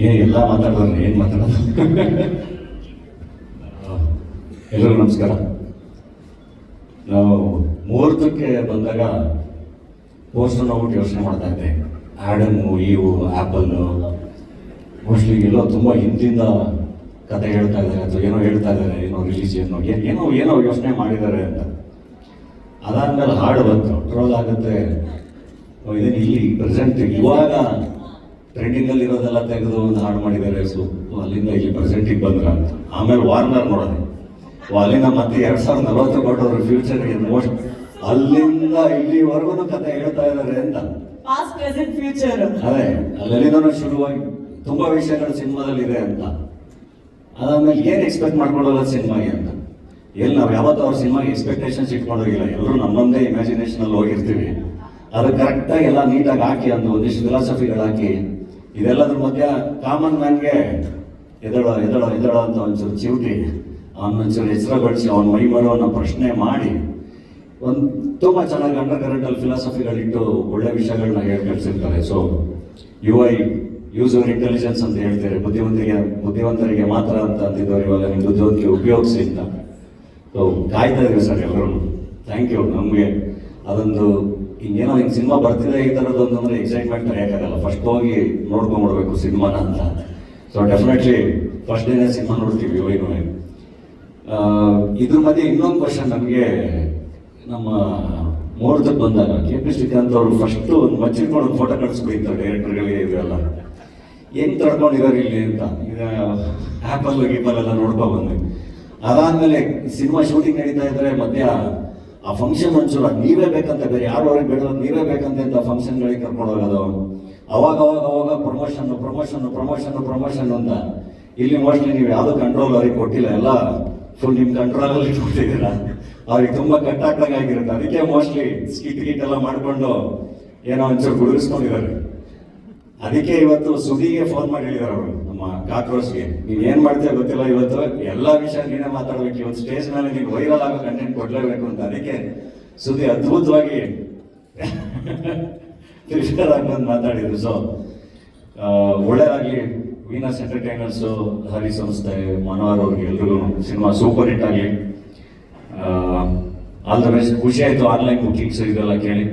ಏ ಎಲ್ಲ ಮಾತಾಡೋರು ಏನು ಮಾತಾಡೋದು? ಎಲ್ಲರೂ ನಮಸ್ಕಾರ. ನಾವು ಮುಹೂರ್ತಕ್ಕೆ ಬಂದಾಗ ಪೋಸ್ಟರ್ ನೋಡ್ಬಿಟ್ಟು ಯೋಚನೆ ಮಾಡ್ತಾ ಇದ್ದೆ. ಆ್ಯಡಮು ಇವು ಆ್ಯಪಲ್ಲು ಮೋಸ್ಟ್ಲಿ ಎಲ್ಲೋ ತುಂಬ ಹಿಂದಿಂದ ಕತೆ ಹೇಳ್ತಾ ಇದ್ದಾರೆ ಅಥವಾ ಏನೋ ಹೇಳ್ತಾ ಇದ್ದಾರೆ, ಏನೋ ಏನು, ಏನೋ ಏನೋ ಯೋಚನೆ ಮಾಡಿದ್ದಾರೆ ಅಂತ. ಅದಾದ್ಮೇಲೆ ಹಾಡು ಬಂತು. ಟ್ರೋಲ್ ಆಗುತ್ತೆ. ಇದನ್ನು ಇದೇನು ಇಲ್ಲಿ ಪ್ರೆಸೆಂಟ್ ಇವಾಗ ಟ್ರೆಂಡಿಂಗಲ್ಲಿ ಇರೋದೆಲ್ಲ ತೆಗೆದು ಒಂದು ಹಾಡು ಮಾಡಿದ್ದಾರೆ ಸೊ ಅಲ್ಲಿಂದ ಇಲ್ಲಿ ಪ್ರೆಸೆಂಟಿಗೆ ಬಂದ್ರೆ ಅಂತ. ಆಮೇಲೆ ವಾರ್ನರ್ ನೋಡೋದೆ ಅಲ್ಲಿಂದ ಮತ್ತೆ ಎರಡು ಸಾವಿರದ ನಲವತ್ತು ಅವರು ಫ್ಯೂಚರ್ಗೆ ಮೋಸ್ಟ್ ಅಲ್ಲಿಂದ ಇಲ್ಲಿವರೆಗೂ ಕತೆ ಹೇಳ್ತಾ ಇದ್ದಾರೆ ಅಂತ. ಪಾಸ್ಟ್ ಪ್ರೆಸೆಂಟ್ ಫ್ಯೂಚರ್ ಅದೇ ಅಲ್ಲಿಂದ ಶುರುವಾಗಿ ತುಂಬಾ ವಿಷಯಗಳು ಸಿನಿಮಾದಲ್ಲಿ ಇದೆ ಅಂತ. ಅದಾದ್ಮೇಲೆ ಏನ್ ಎಕ್ಸ್ಪೆಕ್ಟ್ ಮಾಡ್ಕೊಳ್ಳೋಲ್ಲ ಸಿನಿಮಾಗೆ ಅಂತ. ಎಲ್ಲಿ ನಾವು ಯಾವತ್ತೂ ಅವ್ರ ಸಿನಿಮಾಗೆ ಎಕ್ಸ್ಪೆಕ್ಟೇಷನ್ಸ್ ಇಟ್ಕೊಂಡೋಗಿಲ್ಲ. ಎಲ್ಲರೂ ನಮ್ಮೊಂದೇ ಇಮ್ಯಾಜಿನೇಷನಲ್ಲಿ ಹೋಗಿರ್ತೀವಿ. ಅದು ಕರೆಕ್ಟಾಗಿ ಎಲ್ಲ ನೀಟಾಗಿ ಹಾಕಿ ಒಂದು ಒಂದಿಷ್ಟು ಫಿಲಾಸಫಿಗಳು ಹಾಕಿ ಇದೆಲ್ಲದ್ರ ಮಧ್ಯ ಕಾಮನ್ ಮ್ಯಾನ್ಗೆ ಎದಳೋ ಎದಳೋ ಎದಳೋ ಅಂತ ಒಂಚೂರು ಚಿವುಟಿ. ಅವನೊಂಚೂರು ಹೆಸರುಗೊಳಿಸಿ, ಅವನ ಮೈ ಮರೋನ ಪ್ರಶ್ನೆ ಮಾಡಿ. ಒಂದು ತುಂಬ ಚೆನ್ನಾಗಿ ಅಂಡರ್ ಕರೆಂಟಲ್ಲಿ ಫಿಲಾಸಫಿಗಳಿಟ್ಟು ಒಳ್ಳೆ ವಿಷಯಗಳನ್ನ ಹೇಳಿ ಕಳಿಸಿರ್ತಾರೆ so you I user intelligence ಅಂತ ಹೇಳ್ತಾರೆ. ಬುದ್ಧಿವಂತರಿಗೆ ಬುದ್ಧಿವಂತರಿಗೆ ಮಾತ್ರ ಅಂತ ಅಂತಿದ್ದವ್ರು ಇವಾಗ ನಿಮ್ಮ ಬುದ್ಧಿವಂತಿಕೆ ಉಪಯೋಗಿಸಿ ಸೊ ಕಾಯ್ತಾ ಇದ್ದೀವಿ ಸರ್ ಎಲ್ಲರೂ ಥ್ಯಾಂಕ್ ಯು ನಮಗೆ ಅದೊಂದು ಹಿಂಗೇನೋ ಹಿಂಗೆ ಸಿನಿಮಾ ಬರ್ತಿದೆ ಈ ಥರದ್ದು ಅಂದರೆ ಎಕ್ಸೈಟ್ಮೆಂಟ್ ತಡೆಯೋಕ್ಕಾಗಲ್ಲ ಫಸ್ಟ್ ಹೋಗಿ ನೋಡ್ಕೊಂಡ್ಬಿಡ್ಬೇಕು ಸಿನಿಮಾನ ಅಂತ. ಸೊ ಡೆಫಿನೆಟ್ಲಿ ಫಸ್ಟ್ ಡೇನೇ ಸಿನಿಮಾ ನೋಡ್ತೀವಿ ಏನು ಇದ್ರ ಮಧ್ಯೆ ಇನ್ನೊಂದು ಕ್ವಶನ್ ನಮಗೆ ನಮ್ಮ ಮೂರ್ತಕ್ಕೆ ಬಂದಾಗ, ಕೆ ಪಿ ಶ್ರೀಕಾಂತ್ ಅವರು ಫಸ್ಟ್ ಒಂದು ಮಚ್ಚಿಟ್ಕೊಂಡು ಒಂದು ಫೋಟೋ ಕಳಿಸ್ಬಿಡ್ತಾರೆ ಡೈರೆಕ್ಟರ್ಗಳಿಗೆ ಇವೆಲ್ಲ ಹೆಂಗ್ ತಡ್ಕೊಂಡಿದ್ದಾರೆ ಇಲ್ಲಿ ಅಂತ? ಈಗ ಆ್ಯಪಲ್ ಗೀಪಲ್ ಎಲ್ಲ ನೋಡ್ಕೊ ಬಂದ್ವಿ. ಅದಾದಮೇಲೆ ಸಿನಿಮಾ ಶೂಟಿಂಗ್ ನಡೀತಾ ಇದ್ರೆ ಮಧ್ಯ ಆ ಫಂಕ್ಷನ್ ಒಂಚೂರು ನೀವೇ ಬೇಕಂತ ಬೇರೆ ಯಾರು ಅವ್ರಿಗೆ ಬೇಡ ನೀವೇ ಬೇಕಂತ ಅಂತ ಫಂಕ್ಷನ್ಗಳಿಗೆ ಕರ್ಕೊಂಡು ಹೋಗೋದು? ಅವಾಗ ಅವಾಗ ಅವಾಗ ಪ್ರಮೋಷನ್ ಪ್ರಮೋಷನ್ ಪ್ರಮೋಷನ್ ಪ್ರಮೋಷನ್ ಅಂತ. ಇಲ್ಲಿ ಮೋಸ್ಟ್ಲಿ ನೀವು ಯಾವ್ದು ಕಂಟ್ರೋಲ್ ಅವ್ರಿಗೆ ಕೊಟ್ಟಿಲ್ಲ, ಎಲ್ಲ ಫುಲ್ ನಿಮ್ಮ ಕಂಟ್ರೋಲ್ ಅಲ್ಲಿ ಕೊಟ್ಟಿದ್ದೀರಾ? ಅವ್ರಿಗೆ ತುಂಬಾ ಕಟ್ಟಾಕ್ದಂಗೆ ಆಗಿರುತ್ತೆ. ಅದಕ್ಕೆ ಮೋಸ್ಟ್ಲಿ ಸ್ಕಿಟ್ ಗಿಟ್ ಎಲ್ಲ ಮಾಡ್ಕೊಂಡು ಏನೋ ಒಂಚೂರು ಗುಡುಗಿಸ್ಕೊಂಡಿದ್ದಾರೆ. ಅದಕ್ಕೆ ಇವತ್ತು ಸುದಿಗೆ ಫೋನ್ ಮಾಡಿ ಹೇಳಿದಾರೆ ಅವರು. ನಮ್ಮ ನೀನು ಏನ್ ಮಾಡ್ತೀಯ ಗೊತ್ತಿಲ್ಲ ಇವತ್ತು? ಎಲ್ಲಾ ವಿಷಯ ನೀನೇ ಮಾತಾಡ್ಬೇಕು. ಇವತ್ತು ಸ್ಟೇಜ್ ಮೇಲೆ ನೀನು ವೈರಲ್ ಆಗೋ ಕಂಟೆಂಟ್ ಕೊಡ್ಲೇಬೇಕು ಅಂತ. ಅದಕ್ಕೆ ಸುದ್ದಿ ಅದ್ಭುತವಾಗಿ ತ್ರಿಶರ್ ಬಂದು ಮಾತಾಡಿದ್ರು. ಸೊ ಒಳ್ಳೆಯಾಗಿ ವೀನಸ್ ಎಂಟರ್ಟೈನರ್ಸು ಹರಿ ಸಂಸ್ಥೆ, ಮನೋಹರ್ ಅವ್ರಿಗೆ ಎಲ್ರಿಗೂ ಸಿನಿಮಾ ಸೂಪರ್ ಹಿಟ್ ಆಗಲಿ. ಆಲ್ ದ ಬೆಸ್ಟ್ ಖುಷಿ ಆಯ್ತು ಆನ್ಲೈನ್ ಬುಕ್ಕಿಂಗ್ಸ್ ಇದೆಲ್ಲ ಕೇಳಿ.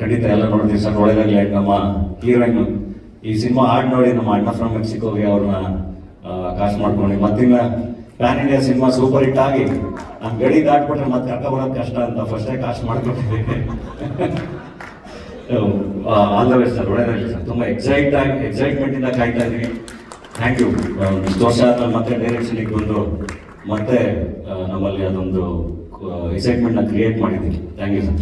ಖಂಡಿತ ಎಲ್ಲ ನೋಡಿದ್ವಿ ಸರ್. ಒಳ್ಳೆದಾಗ್ಲಿ ಆಯ್ತು ನಮ್ಮ ಹೀರೋಯಿನ್. ಈ ಸಿನಿಮಾ ಹಾಡು ನೋಡಿ ನಮ್ಮ ಅಣ್ಣ ಫ್ರಮ್ ಮೆಕ್ಸಿಕೋಗೆ ಅವ್ರನ್ನ ಕಾಸ್ಟ್ ಮಾಡ್ಕೊಂಡು. ಮತ್ತಿನ್ನ pan India cinema super hit ಆಗಿ ನಮ್ಮ ಗಡಿ ದಾಟ್ಬಿಟ್ರೆ ಮತ್ತೆ ಕರ್ಕ ಬರೋದು ಕಷ್ಟ ಅಂತ ಫಸ್ಟೇ ಕಾಸ್ಟ್ ಮಾಡ್ಕೊಂಡಿದ್ದೀವಿ ಆಲ್ ದ ಬೆಸ್ಟ್ ಸರ್. ಒಳ್ಳೆದಾಗಲಿ ಸರ್. ತುಂಬ ಎಕ್ಸೈಟ್ ಆಗಿ ಎಕ್ಸೈಟ್ಮೆಂಟ್ ಇಂದ ಕಾಯ್ತಾ ಇದ್ದೀನಿ ಥ್ಯಾಂಕ್ ಯು ಇಷ್ಟು ವರ್ಷ ಮತ್ತೆ ಡೈರೆಕ್ಷನ್ಗೆ ಬಂದು ಮತ್ತೆ ನಮ್ಮಲ್ಲಿ ಅದೊಂದು ಎಕ್ಸೈಟ್ಮೆಂಟ್ನ ಕ್ರಿಯೇಟ್ ಮಾಡಿದ್ದೀನಿ ಥ್ಯಾಂಕ್ ಯು ಸರ್.